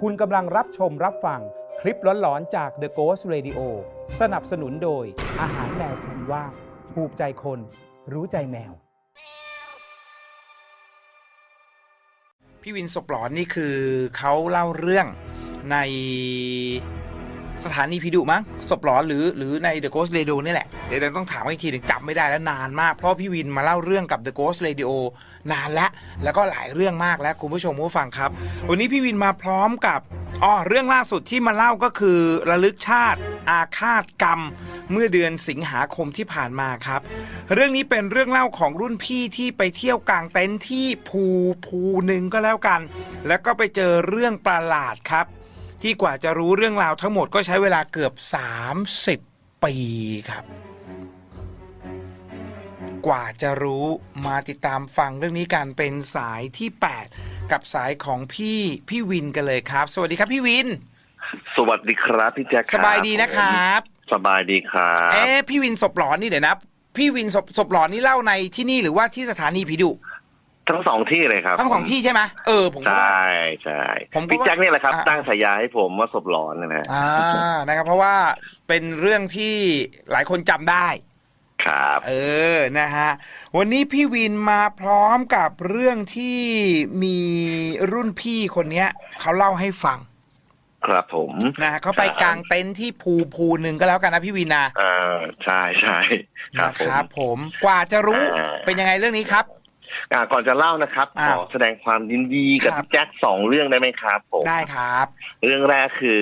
คุณกำลังรับชมรับฟังคลิปหลอนๆจาก The Ghost Radio สนับสนุนโดย อาหารแมวคุณว่าถูกใจคน รู้ใจแมว พี่วินศพหลอนนี่คือเขาเล่าเรื่องใน สถานีพิดุมั้งศพหลอนหรือหรือใน The Ghost Radio นี่แหละ เดี๋ยวเราต้องถามอีกทีถึงจำไม่ได้แล้วนานมาก เพราะพี่วินมาเล่าเรื่องกับ The Ghost Radio นานแล้วแล้วก็หลายเรื่องมากแล้วคุณผู้ชมผู้ฟังครับ วันนี้พี่วินมาพร้อมกับอ๋อเรื่องล่าสุดที่มาเล่าก็คือระลึกชาติอาฆาตกรรม เมื่อเดือนสิงหาคมที่ผ่านมาครับ เรื่องนี้เป็นเรื่องเล่าของรุ่นพี่ที่ไปเที่ยวกลางเต็นท์ที่ภูภูหนึ่งก็แล้วกัน แล้วก็ไปเจอเรื่องประหลาดครับ ที่กว่าจะรู้เรื่องราวทั้งหมดก็ใช้เวลาเกือบ 30 ปีครับ กว่าจะรู้มาติดตามฟังเรื่องนี้กันเป็นสายที่ 8 กับสายของพี่พี่วินกันเลยครับ สวัสดีครับพี่วิน สวัสดีครับพี่แจ็คสบายดีนะครับ สบายดีครับเอ๊ะพี่วินศพหลอนนี่เดี๋ยวนะพี่วินศพศพหลอนนี่เล่าในที่นี่หรือว่าที่สถานีผีดุ ทั้งสองที่เลยครับทั้งสองที่ใช่ไหมเออผมใชก็ว่า่ใช่ผมก็พี่แจ็คนี่แหละครับอ่าตั้งฉายาให้ผมว่าศพหลอนนะฮะอ่านะครับ เพราะว่าเป็นเรื่องที่หลายคนจำได้ครับเออนะฮะวันนี้พี่วินมาพร้อมกับเรื่องที่มีรุ่นพี่คนเนี้ยเขาเล่าให้ฟัง ครับผมนะฮะเขาไปกางเต็นท์ที่ภูภูหนึ่งก็แล้วกันนะพี่วินนะอ่าใช่ใช่ครับนะผมครับผมกว่าจะรู้อ่าเป็นยังไงเรื่องนี้ครับอ่า ก่อนจะเล่านะครับอ่าขอแสดงความยินดีกับครับพี่แจ็คสองเรื่องได้ไหมครับผมได้ครับ เรื่องแรกคือ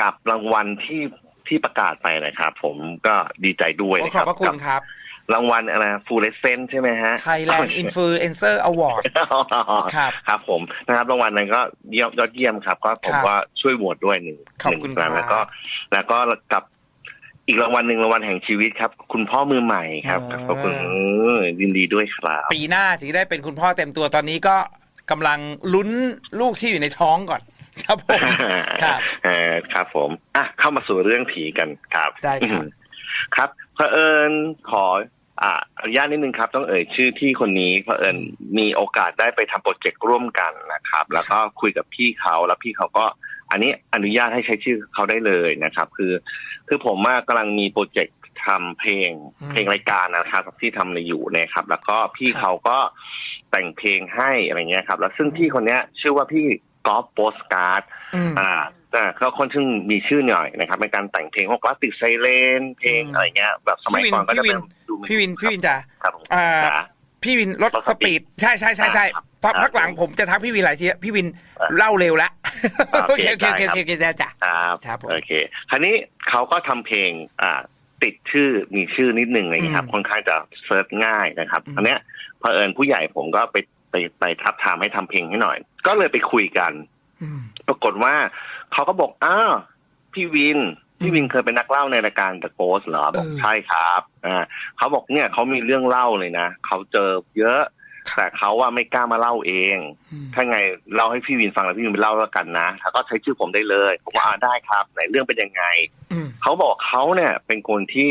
กับรางวัลที่ที่ประกาศไปนะครับ ผมก็ดีใจด้วยขอนะขคอบรับพระคุณครับ รางวัลอะไรฟูเลเซนใช่ไหมฮะ Thailand Influencer Award ครับครับผมนะครับรางวัลนั้นก็เยี่ยมยอดเยี่ยมครับ ก็ผมครับก็ช่วยโหวตด้วยหนึ่งขอบหนึ่งคุณครั้งครับแล้วก็ แล้วก็กับ อีกรางวัลหนึ่งรางวัลแห่งชีวิตครับ คุณพ่อมือใหม่ครับอ่า ขอบคุณเออยินดีด้วยครับ ปีหน้าถึงได้เป็นคุณพ่อเต็มตัวตอนนี้ก็กำลังลุ้นลูกที่อยู่ในท้องก่อน ครับผม ครับ เออครับผม อะ เข้ามาสู่เรื่องผีกันครับได้ครับ ครับเผอิญขออ่าอนุญาตนิดนึงครับ ต้องเอ่ยชื่อที่คนนี้เผอิญมีโอกาสได้ไปทำโปรเจกต์ร่วมกันนะครับ แล้วก็คุยกับพี่เขาแล้วพี่เขาก็ อันนี้อนุญาตให้ใช้ชื่อเขาได้เลยนะครับ คือ คือผมอะกำลังมีโปรเจกต์ทำเพลงอืมเพลงรายการนะครับที่ทำอยู่เนะครับ แล้วก็พี่ครับเขาก็แต่งเพลงให้อะไรเงี้ยครับ แล้วซึ่งพี่คนเนี้ย ชื่อว่าพี่กอล์ฟโปสการ์ดอืมอ่าแต่เขาคนซึ่งมีชื่อหน่อยนะครับในการแต่งเพลงพวกคลาสติกไซเลนเพลงอืมอะไรเงี้ยแบบสมัยก่อนก็จะเป็นดูไม่พี่วินพี่วินจ๋าครับผมอ่าจ๋า พี่วินรถรถสสปีปีดดใช่ใช่ใช่ใช่ครับเพราะครับพักหลังผมจะทักพี่วินหลายทีพี่วินอ่าเล่าเร็วแล้วอ่าโอโอเคเคโอเคโอเคได้โอเคได้จ้ะครับครับผมโอเคคราวนี้เขาก็ทำเพลงอ่าติดชื่อมีชื่อนิดหนึ่งอะไรเงี้ยครับอืมค่อนข้างจะเซิร์ชง่ายนะครับอืม อันเนี้ยเผอิญผู้ใหญ่ผมก็ไปไปไปทับทามให้ทำเพลงให้หน่อย ก็เลยไปคุยกัน อืมปรากฏว่าเขาก็บอกอ้าวพี่วิน พี่วินเคยเป็นนักเล่าในรายการ The Ghost เหรอบอกเออใช่ครับอ่าเขาบอกเนี่ยเขามีเรื่องเล่าเลยนะเขาเจอเยอะ แต่เขาว่าไม่กล้ามาเล่าเองอืมถ้าไงเล่าให้พี่วินฟังแล้วพี่วินไปเล่าแล้วกันนะแล้วก็ใช้ชื่อผมได้เลยผมว่าอ่าได้ครับไหนเรื่องเป็นยังไงอืมเขาบอกเขาเนี่ย เป็นคนที่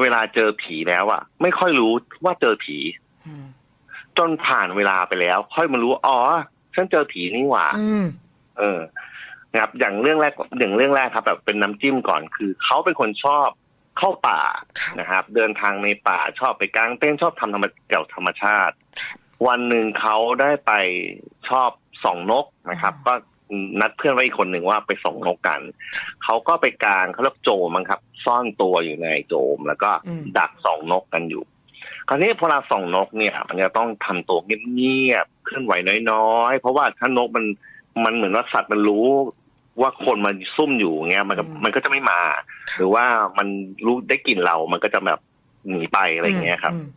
เวลาเจอผีแล้วอะไม่ค่อยรู้ว่าเจอผีอืมจนผ่านเวลาไปแล้ว ค่อยมารู้อ๋อฉันเจอผีนี่หว่าอืมเออ นะครับอย่างเรื่องแรกอย่างเรื่องแรกครับแบบเป็นน้ำจิ้มก่อนคือเขาเป็นคนชอบเข้าป่าครับนะครับ เดินทางในป่าชอบไปกางเต้นท์ชอบทำธรรมเกี่ยวกับธรรมชาติ วันหนึ่งเขาได้ไปชอบส่องนกนะครับ ก็นัดเพื่อนไว้อีกคนหนึ่งว่าไปส่องนกกัน เขาก็ไปกางเขาเรียกโจมมั้งครับ ซ่อนตัวอยู่ในโจมแล้วก็อืมดักส่องนกกันอยู่ คราวนี้พอเราส่องนกเนี่ย มันจะต้องทำตัวเงียบๆเคลื่อนไหวน้อยๆ เพราะว่าถ้านกมันมันเหมือนว่าสัตว์มันรู้ ว่าคนมันซุ่มอยู่เงี้ยมันก็อืมมันก็จะไม่มา หรือว่ามันรู้ได้กลิ่นเรา มันก็จะแบบหนีไปอะไรอย่างเงี้ยครับอืม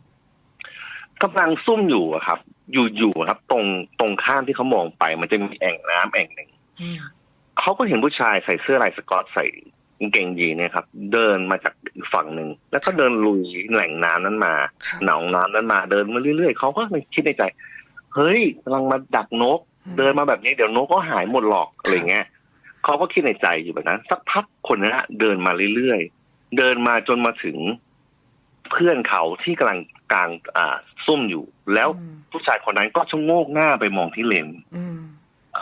กำลังซุ่มอยู่อะครับ อยู่ๆครับ ตรงตรงข้ามที่เขามองไป มันจะมีแอ่งน้ำแอ่งหนึ่งอืมเขาก็เห็นผู้ชายใส่เสื้อลายสกอตใส่กางเกงยีนเนี่ยครับ เดินมาจากอีกฝั่งหนึ่งแล้วก็เดินลุยแหล่งน้ำนั้นมาครับหนองน้ำนั้นมาเดินมาเรื่อยๆเขาก็คิดในใจ เฮ้ยกำลังมาดักนก เดินมาแบบนี้เดี๋ยวนกก็หายหมดหรอกอะไรเงี้ย เขาก็คิดในใจอยู่แบบนั้น สักพักคนนั้นนะเดินมาเรื่อยๆ เดินมาจนมาถึงเพื่อนเขาที่กำลังกลางอ่าซุ่มอยู่ แล้วอืมผู้ชายคนนั้นก็ชะโงกหน้าไปมองที่เลนอืม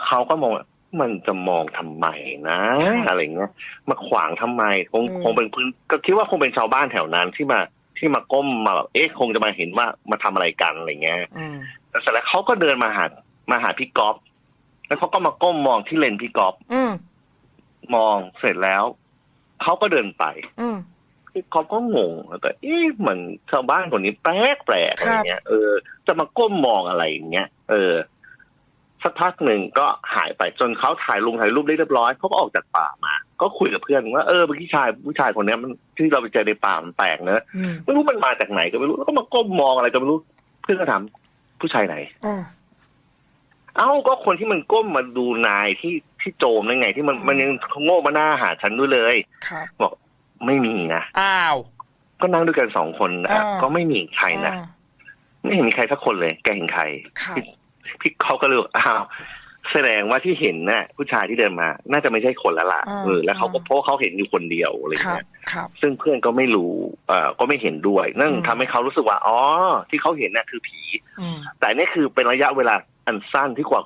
เขาก็มองว่ามันจะมองทำไมนะค่ะอะไรเงี้ยมาขวางทำไมคงอืมคงเป็นพื้นก็คิดว่าคงเป็นชาวบ้านแถวนั้นที่มาที่มาก้มมาแบบเอ๊ะคงจะมาเห็นว่ามาทำอะไรกันอะไรเงี้ยอืมแต่เสร็จแล้วเขาก็เดินมาหามาหาพี่ก๊อฟแล้วเขาก็มาก้มมองที่เลนพี่ก๊อฟอื มมองเสร็จแล้วเขาก็เดินไปอืมพี่ก๊อฟก็งงแต่เอ๊ะเหมือนชาวบ้านคนนี้แปลกแปลกๆอะไรเงี้ยเออจะมาก้มมองอะไรอย่างเงี้ยเออสักพักหนึ่งก็หายไปจนเขาถ่ายลงถ่ายรูปได้เรียบร้อยเขาก็ออกจากป่ามา ก็คุยกับเพื่อนว่าเออเมื่อกี้ชายผู้ชายคนเนี้ยมันที่เราไปเจอในป่ามันแปลกเนอะอืมไม่รู้มันมาจากไหนก็ไม่รู้แล้วก็มาก้มมองอะไรก็ไม่รู้ เพื่อนก็ถามผู้ชายไหนอ่าเอ้าก็คนที่มันก้มมาดูนายที่ ที่โจมนั่นไง ที่มันอืมมันยังโง่มาหน้าหาฉันด้วยเลยครับบอกไม่มีนะอ้าว ก็นั่งด้วยกันสองคนนะอ่าก็ไม่มีใครนะอ่าไม่เห็นมีใครสักคนเลย แกเห็นใครครับพี่เขาก็เลยบอกอ้าวแสดงว่าที่เห็นน่ะ ผู้ชายที่เดินมา น่าจะไม่ใช่คนแล้วล่ะอ่าเออแล้วเขาก็อ่าเพราะเขาเห็นอยู่คนเดียวอะไรครับเงี้ยครับซึ่งเพื่อนก็ไม่รู้เอ่อก็ไม่เห็นด้วย นั่นอืมทำให้เขารู้สึกว่าอ๋อที่เขาเห็นน่ะคือผีอืมแต่นี่คือเป็นระยะเวลาอันสั้นที่กว่า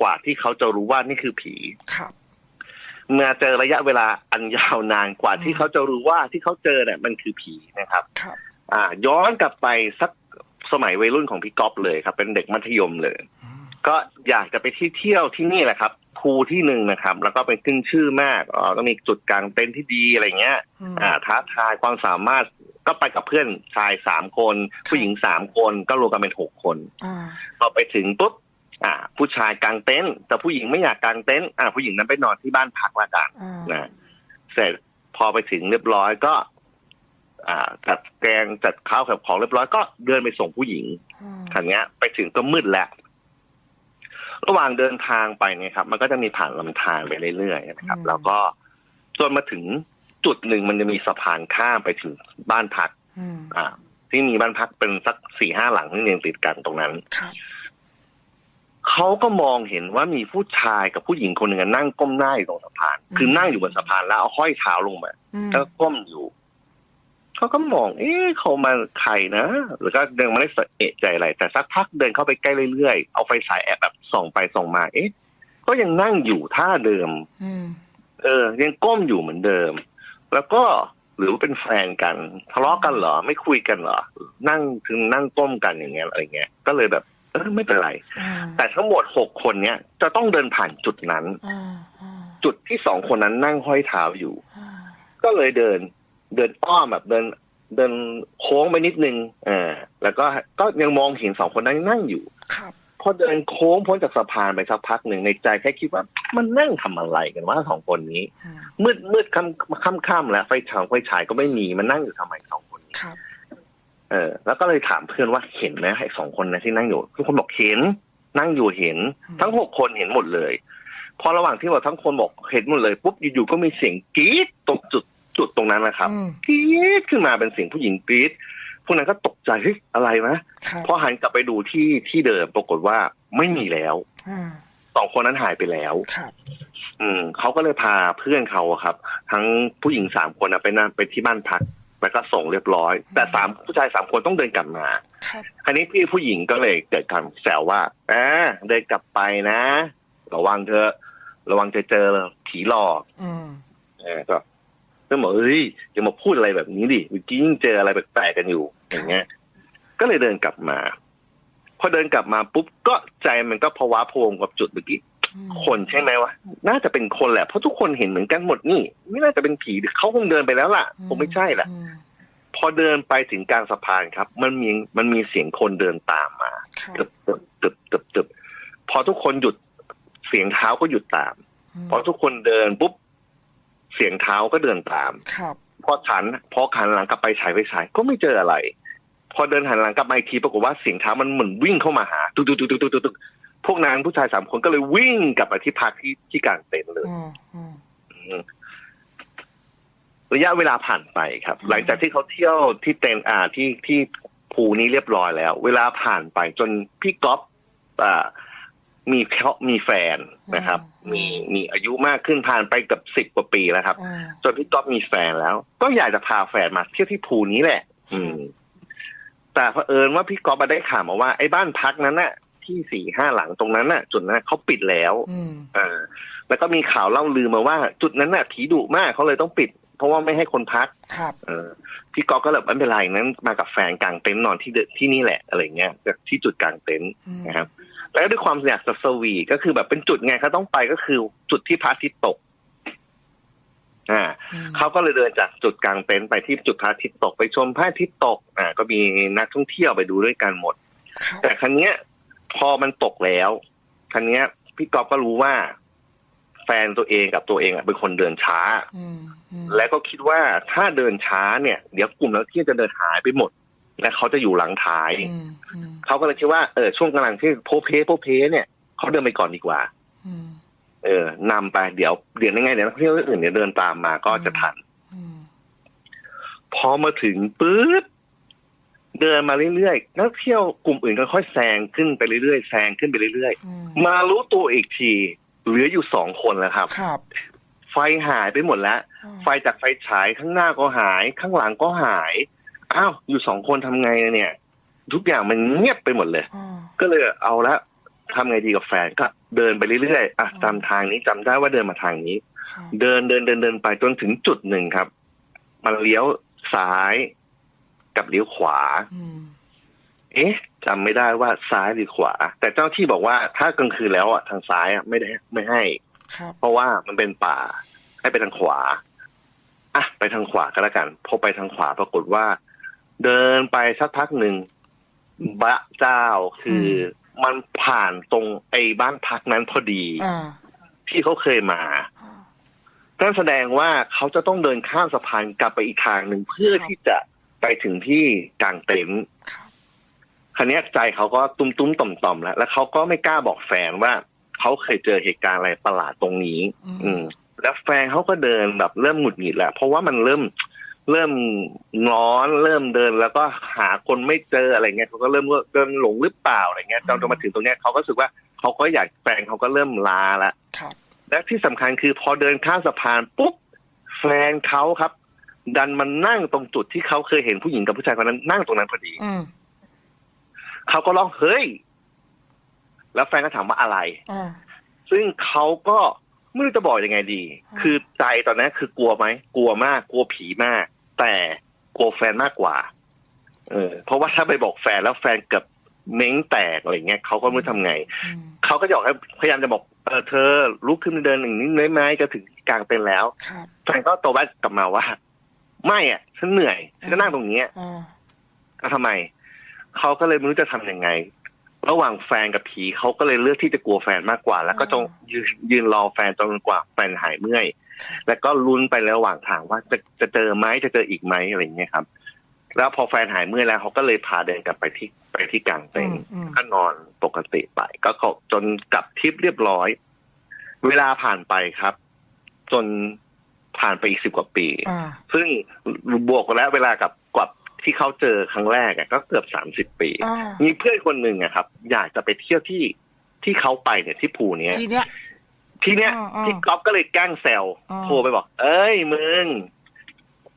กว่ากว่าที่เขาจะรู้ว่านี่คือผีครับเมื่อเจอระยะเวลาอันยาวนานกว่าอืมที่เขาจะรู้ว่าที่เขาเจอเนี่ยมันคือผีนะครับครับ อ่า ย้อนกลับไปสักสมัยวัยรุ่นของพี่ก๊อฟเลยครับ เป็นเด็กมัธยมเลยอืมก็อยากจะไปที่เที่ยวที่นี่แหละครับภูที่หนึ่งนะครับ แล้วก็เป็นขึ้นชื่อมากอ๋อก็มีจุดกลางเต็นท์ที่ดีอะไรเงี้ยอืมอ่าท้าทายความสามารถก็ไปกับเพื่อนชายสามคนครับผู้หญิงสามคนก็รวมกันเป็นหกคนอ่าพอไปถึงปุ๊บ อ่า ผู้ชายกางเต็นท์แต่ผู้หญิงไม่อยากกางเต็นท์อ่าผู้หญิงนั้นไปนอนที่บ้านพักละกันอ่านะเสร็จพอไปถึงเรียบร้อยก็ อ่า จัดแกงจัดข้าวกับของเรียบร้อยก็เดินไปส่งผู้หญิงอ่าคันเนี้ยไปถึงก็มืดแล้วระหว่างเดินทางไปเนี่ยครับ มันก็จะมีผ่านลำธารไปเรื่อยๆนะครับ แล้วก็จนมาถึงจุดหนึ่งมันจะมีสะพานข้ามไปถึงบ้านพักอืมอ่า ที่มีบ้านพักเป็นสักสี่ห้าหลังที่เรียงติดกันตรงนั้นครับ เขาก็มองเห็นว่ามีผู้ชายกับผู้หญิงคนหนึ่งนั่งก้มหน้าอยู่ตรงสะพาน คือนั่งอยู่บนสะพานแล้วเอาห้อยเท้าลงมาอืมแล้วก็ก้มอยู่เขาก็มอง เอ๊ะเขามาใครนะแล้วก็เดินไม่ได้เอะใจอะไร แต่สักพักเดินเข้าไปใกล้เรื่อยๆ เอาไฟฉายแอบแบบส่องไปส่องมา เอ๊ะ ก็ยังนั่งอยู่ท่าเดิมอืมเออ ยังก้มอยู่เหมือนเดิม แล้วก็หรือว่าเป็นแฟนกันทะเลาะกันเหรอ ไม่คุยกันเหรอ นั่งถึงนั่งก้มกันอย่างเงี้ยอะไรเงี้ยก็เลยแบบ เออไม่เป็นไรอ่าแต่ทั้งหมดหกคนเนี้ยจะต้องเดินผ่านจุดนั้นอ่าอ่าจุดที่สองคนนั้นนั่งห้อยเท้าอยู่อ่าก็เลยเดิน เดินอ้อมแบบเดิน เดินโค้งไปนิดนึงอ่าแล้วก็ก็ยังมองเห็นสองคนนั้นนั่งอยู่ครับพอเดินโค้งพ้นจากสะพานไปสักพักหนึ่งในใจแค่คิดว่ามันนั่งทำอะไรกันว่าสองคนนี้อืมมืดมืดค่ำค่ำค่ำแล้วไฟฉายไฟฉายก็ไม่มีมันนั่งอยู่ทำไมสองคนนี้ครับ เออ แล้วก็เลยถามเพื่อนว่าเห็นไหมไอ้สองคนนะที่นั่งอยู่ทุกคนบอกเห็น นั่งอยู่เห็น ทั้งหกคนเห็นหมดเลย พอระหว่างที่ว่าทั้งคนบอกเห็นหมดเลยปุ๊บอยู่ๆก็มีเสียงกรี๊ดตรงจุดจุดตรงนั้นนะครับอืมกรี๊ดขึ้นมาเป็นเสียงผู้หญิงกรี๊ดพวกนั้นก็ตกใจเฮ้ยอะไรนะครับพอหันกลับไปดูที่ที่เดิมปรากฏว่าไม่มีแล้วอ่าสองคนนั้นหายไปแล้วครับอืมเขาก็เลยพาเพื่อนเขาอะครับ ทั้งผู้หญิงสามคนนะไปนั่งไปที่บ้านพัก แล้วก็ส่งเรียบร้อย แต่สามผู้ชายสามคนต้องเดินกลับมาครับคราวนี้พี่ผู้หญิงก็เลยเกิดคำแซวว่าอ่าเดินกลับไปนะ ระวังเธอะระวังจะเจอผีหลอกอืมเออก็ก็บอกเฮ้ยอย่ามาพูดอะไรแบบนี้ดิเมื่อกี้ยังเจออะไรแปลกๆกันอยู่ อย่างเงี้ย ก็เลยเดินกลับมา พอเดินกลับมาปุ๊บก็ใจมันก็ภาวะโพงกับจุดเมื่อกี้อืม คนใช่ไหมวะน่าจะเป็นคนแหละเพราะทุกคนเห็นเหมือนกันหมดนี่ ไม่น่าจะเป็นผีเขาคงเดินไปแล้วล่ะคงไม่ใช่ละอืมพอเดินไปถึงกลางสะพานครับ มันมีมันมีเสียงคนเดินตามมาครับตึบตึบตึบตึบตึบพอทุกคนหยุดเสียงเท้าก็หยุดตามอืมพอทุกคนเดินปุ๊บเสียงเท้าก็เดินตามครับพอหันพอหันหลังกลับไปฉายไปฉายก็ไม่เจออะไร พอเดินหันหลังกลับมาอีกทีปรากฏว่าเสียงเท้ามันเหมือนวิ่งเข้ามาหาตุ๊กตุ๊กตุ๊กตุ๊กตุ๊กตุ๊ก พวกนั้นผู้ชายสามคนก็เลยวิ่งกลับมาที่พักที่ที่กลางเต็นท์เลยอืมอืมอืมระยะเวลาผ่านไปครับอืมหลังจากที่เขาเที่ยวที่เต็นท์อ่าที่ที่ภูนี้เรียบร้อยแล้ว เวลาผ่านไปจนพี่ก๊อฟอ่ามีเขามีแฟนนะครับ มีมีอายุมากขึ้นผ่านไปเกับสิบ10กว่าปีแล้วครับอ่าจนพี่ก๊อฟมีแฟนแล้ว ก็อยากจะพาแฟนมาเที่ยวที่ภูนี้แหละ อืม แต่เผอิญว่าพี่ก๊อฟมาได้ข่าวมาว่าไอ้บ้านพักนั้นน่ะ ที่สี่ห้าหลังตรงนั้นน่ะ จุดนั้นนะเขาปิดแล้วอืมเออแล้วก็มีข่าวเล่าลือมาว่า จุดนั้นน่ะผีดุมากเขาเลยต้องปิด เพราะว่าไม่ให้คนพักครับเออพี่ก๊อฟก็เลยไม่เป็นไรนั้นมากับแฟนกลางเต็นท์นอนที่เดที่นี่แหละอะไรเงี้ยจากที่จุดกลางเต็นท์อืมนะครับ แล้วด้วยความอยากจะสวีทก็คือแบบเป็นจุดไงเขาต้องไปก็คือจุดที่พระอาทิตย์ตกอ่าอืมเขาก็เลยเดินจากจุดกลางเต็นท์ไปที่จุดพระอาทิตย์ตกไปชมพระอาทิตย์ตก อ่า ก็มีนักท่องเที่ยวไปดูด้วยกันหมดครับแต่ครั้งเนี้ย พอมันตกแล้วครั้งเนี้ย พี่ก๊อฟก็รู้ว่า แฟนตัวเองกับตัวเองอะเป็นคนเดินช้าอืมอืมแล้วก็คิดว่าถ้าเดินช้าเนี่ย เดี๋ยวกลุ่มนักท่องเที่ยวจะเดินหายไปหมด และเขาจะอยู่หลังท้ายอืมอืมเขาก็เลยคิดว่าเออช่วงกำลังที่โพเพโพเพเนี่ยเขาเดินไปก่อนดีกว่าอืมเออนำไปเดี๋ยวเดี๋ยวยังไงเดี๋ยวนักท่องเที่ยวอื่นเนี่ยเดินตามมาก็จะทันอืมพอมาถึงปุ๊บ เดินมาเรื่อยๆนักท่องเที่ยวกลุ่มอื่นก็ค่อยแซงขึ้นไปเรื่อยๆแซงขึ้นไปเรื่อยอืมๆมารู้ตัวอีกทีเหลืออยู่สองคนแล้วครับครับ ไฟหายไปหมดแล้ว ไฟจากไฟฉายข้างหน้าก็หาย ข้างหลังก็หายอ้าวอยู่สองคนทำไงเนี่ย ทุกอย่างมันเงียบไปหมดเลยอ่าก็เลยเอาละทำไงดีกับแฟนก็เดินไปเรื่อยๆอะอืมตามทางนี้จำได้ว่าเดินมาทางนี้ครับเดินเดินเดินเดินไปจนถึงจุดหนึ่งครับ มันเลี้ยวซ้าย กับเลี้ยวขวาอืมเอ๊ะจำไม่ได้ว่าซ้ายหรือขวา แต่เจ้าที่บอกว่าถ้ากลางคืนแล้วอะทางซ้ายอะไม่ได้ไม่ให้ครับเพราะว่ามันเป็นป่า ให้ไปทางขวาอะไปทางขวาก็แล้วกัน พอไปทางขวาปรากฏว่า เดินไปสักพักหนึ่งบะเจ้าคืออมันผ่านตรงไอ้บ้านพักนั้นพอดีอ่าที่เขาเคยมานั่นแสดงว่าเขาจะต้องเดินข้ามสะพานกลับไปอีกทางหนึ่งเพื่อที่จะ ไปถึงที่กลางเต็นท์ครับคันนี้ยใจเขาก็ตุ้มตุ้มๆต่อมต่อมๆแล้ว แล้วเขาก็ไม่กล้าบอกแฟนว่าเขาเคยเจอเหตุการณ์อะไรประหลาดตรงนี้อืมอืม แล้วแฟนเขาก็เดินแบบเริ่มหงุดหงิดแล้ว เพราะว่ามันเริ่มเริ่มร้อน เริ่มเดินแล้วก็หาคนไม่เจออะไรเงี้ยเขาก็เริ่มว่าเดินหลงหรือเปล่าอะไรเงี้ยจนจนมาถึงตรงเนี้ยเขาก็รู้สึกว่าเขาก็อยากแฟนเขาก็เริ่มลาละครับและที่สำคัญคือพอเดินข้ามสะพานปุ๊บแฟนเขาครับ ดันมันนั่งตรงจุดที่เขาเคยเห็นผู้หญิงกับผู้ชายคนนั้นนั่งตรงนั้นพอดีอืมเขาก็ร้องเฮ้ย แล้วแฟนก็ถามว่าอะไร อ่า ซึ่งเขาก็ไม่รู้จะบอกยังไงดี อ่า คือใจตอนนั้นคือกลัวไหม กลัวมาก กลัวผีมาก แต่กลัวแฟนมากกว่า เออ เพราะว่าถ้าไปบอกแฟนแล้วแฟนเกับเม้งแตกอะไรเงี้ยเขาก็ไม่รู้ทำไง อืมเขาก็จะบอกให้พยายามจะบอกเออเธอลุกขึ้นเดินหนึ่งนิดได้ไหมจะถึงกลางเต็นท์แล้ว ครับแฟนก็โตแบกกลับมาว่า ไม่อะฉันเหนื่อยฉันจะนั่งตรงนี้อ่าแล้วทำไมเขาก็เลยไม่รู้จะทำยังไง ระหว่างแฟนกับผีเขาก็เลยเลือกที่จะกลัวแฟนมากกว่า แล้วก็จงยืนยืนรอแฟนจนกว่าแฟนหายเมื่อย แล้วก็ลุ้นไประหว่างทางว่าจะจะเจอไหมจะเจออีกไหมอะไรอย่างเงี้ยครับ แล้วพอแฟนหายเมื่อยแล้วเขาก็เลยพาเดินกลับไปที่ไปที่กลางเต็นท์อืมก็นอนปกติไป ก็เขาจนกลับทริปเรียบร้อย เวลาผ่านไปครับ จน ผ่านไปอีกสิบกว่าปีอ่าซึ่งบวกแล้วเวลากับกว่าที่เขาเจอครั้งแรกอะก็เกือบสามสิบปีอ่ามีเพื่อนคนหนึ่งอะครับ อยากจะไปเที่ยวที่ที่เขาไปเนี่ยที่ภูเนี้ยทีเนี้ยทีเนี้ยอ่าอ่าพี่ก๊อฟก็เลยแกล้งแซวอ่าโทรไปบอก เอ้ยมึง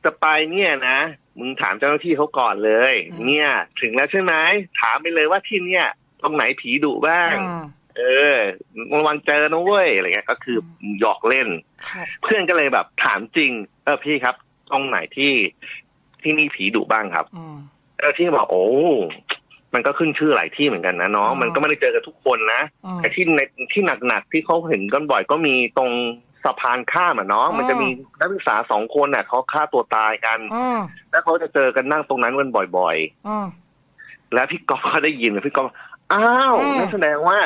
จะไปเนี่ยนะมึงถามเจ้าหน้าที่เขาก่อนเลย เนี่ย ถึงแล้วใช่ไหมถามไปเลยว่าที่เนี่ย ตรงไหนผีดุบ้างอ่า เออระวังเจอนะเว้ยอะไรเงี้ย ก็คือหยอกเล่นครับเพื่อนก็เลยแบบถามจริง เออพี่ครับตรงไหนที่ที่นี่ผีดุบ้างครับอืมเออที่บอกโอ้มันก็ขึ้นชื่อหลายที่เหมือนกันนะน้องอ่ามัมันก็ไม่ได้เจอกันทุกคนนะอืมแต่ที่ในที่หนักๆที่เขาเห็นกันบ่อยก็มีตรงสะพานข้ามอะน้องอ่ามัมันจะมีนักศึกษาสองคนน่ะเขาฆ่าตัวตายกันอ่าแล้วเขาจะเจอกันนั่งตรงนั้นกันบ่อยอ่าๆแล้วพี่ก๊อฟก็ได้ยินพี่ก๊อฟอ้าวอืมนั่นแสดงว่า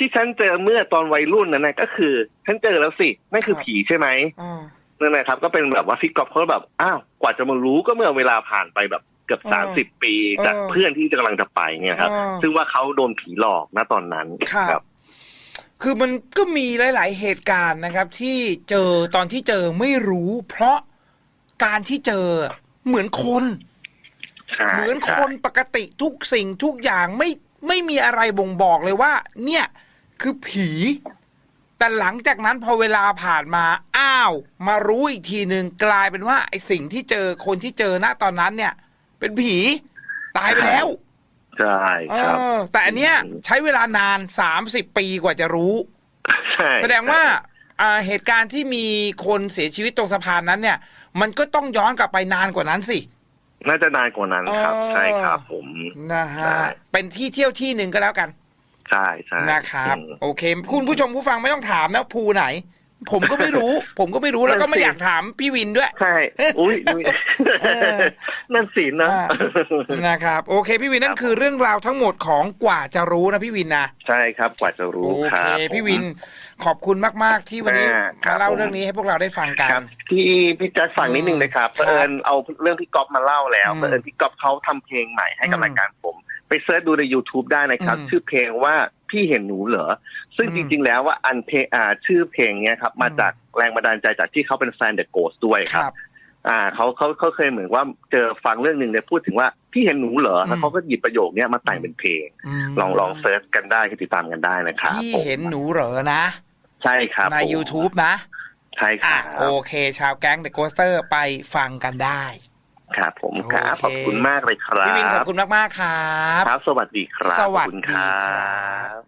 ที่ฉันเจอเมื่อตอนวัยรุ่นนั่นนะก็คือ ฉันเจอแล้วสินั่นคือครับผีใช่ไหมอ่านั่นแหละครับ ก็เป็นแบบว่าพี่ก๊อฟเขาแบบอ้าวกว่าจะมารู้ก็เมื่อเวลาผ่านไปแบบเกือบเออสามสิบปีจากเออเพื่อนที่กำลังจะไปเนี่ยครับเออซึ่งว่าเขาโดนผีหลอกนะตอนนั้นครับคือมันก็มีหลาย ๆ เหตุการณ์นะครับ ที่เจอตอนที่เจอไม่รู้ เพราะการที่เจอเหมือนคนใช่เหมือนใช่คนปกติทุกสิ่งทุกอย่างไม่ไม่มีอะไรบ่งบอกเลยว่า เนี่ย คือผี แต่หลังจากนั้นพอเวลาผ่านมาอ้าว มารู้อีกทีหนึ่งกลายเป็นว่าไอสิ่งที่เจอคนที่เจอณตอนนั้นเนี่ย เป็นผี ตายไปแล้วใช่เอครับอแต่อันเนี้ยใช้เวลานานสามสิบปีกว่าจะรู้ ใช่แสดงว่าอ่าเหตุการณ์ที่มีคนเสียชีวิตตรงสะพานนั้นเนี่ย มันก็ต้องย้อนกลับไปนานกว่านั้นสิ น่าจะนานกว่านั้นครับอ๋อใช่ครับผม นะฮะ ใช่ เป็นที่เที่ยวที่หนึ่งก็แล้วกัน ใช่ใช่นะครับอืมโอเค คุณผู้ชมผู้ฟังไม่ต้องถามนะภูไหน ผมก็ไม่รู้ ผมก็ไม่รู้แล้วก็ไม่นั่นสิอยากถามพี่วินด้วย ใช่ อุ้ยอุ้ยเออนั่นสินะอ่านะครับ โอเค พี่วินนั่นคือเรื่องราวทั้งหมดของกว่าจะรู้นะพี่วินนะ ใช่ครับ กว่าจะรู้โอคเครับพี่วินขอบคุณมาก ๆ ที่วันนี้อ่าครัมาบเล่าผมเรื่องนี้ให้พวกเราได้ฟังกัคนรับพี่พี่แจ๊คฟังนิดนึงนะครับครับเผอิญเอาเรื่องพี่ก๊อฟมาเล่าแล้วอืมเผอิญพี่ก๊อฟเขาทำเพลงใหม่ให้กับอืมรายการผม ไปเซิร์ชดูใน YouTube ได้นะครับอืมชื่อเพลงว่าพี่เห็นหนูเหรอ ซึ่งอืมจริง ๆ แล้วว่าอันเพลงอ่าชื่อเพลงเนี้ยครับ มาอืมจากแรงบันดาลใจจากที่เขาเป็นแฟนเดอะโกสด้วยคครับรับ อ่าเขาเขาเขาเคยเหมือนว่าเจอฟังเรื่องหนึ่งเนี่ยพูดถึงว่าพี่เห็นหนูเหรอแล้วอืมเขาก็หยิบประโยคเนี้ยมาแต่งเป็นเพลงมลองลองเซิร์ชกันได้ติดตามกันได้นะครับพี่ผมเห็นหนูเหรอนะ ใช่ครับในผม YouTube นะใช่คอะรับโอเค ชาวแก๊ง The Ghoster ไปฟังกันได้ ครับผมครับโอเคขอบคุณมากเลยครับพี่วินขอบคุณมากๆครับครับ สวัสดีครับสวัสขอบคุณดีครับ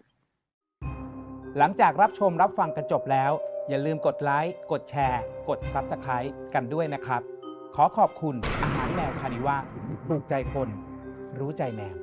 หลังจากรับชมรับฟังกันจบแล้ว อย่าลืมกดไลค์กดแชร์ กด Subscribe กันด้วยนะครับ ขอขอบคุณอาหารแมวคานิว่าถูกใจคน รู้ใจแมว